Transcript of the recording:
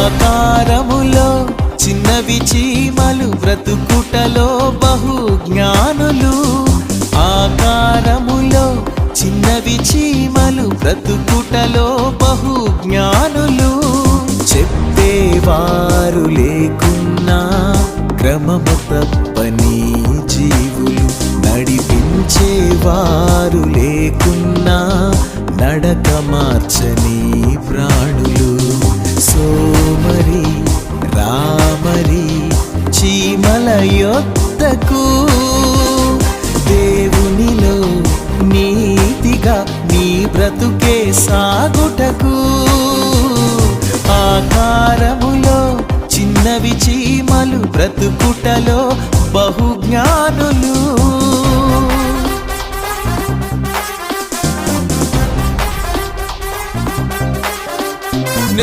ఆకారములో చిన్నవి చీమలు బ్రతుకుటలో బహు జ్ఞానులు. ఆకారములో చిన్నవి చీమలు బ్రతుకుటలో బహు జ్ఞానులు. చెప్పేవారు లేకున్నా క్రమము తప్పని జీవులు నడిపించేవారు లేకున్నా నడక మార్చని ప్రాణులు. యొద్దకు దేవునిలో నీతిగా నీ బ్రతుకే సాగుటకు. ఆకారములో చిన్నవి చీమలు బ్రతుకుటలో బహుజ్ఞానులు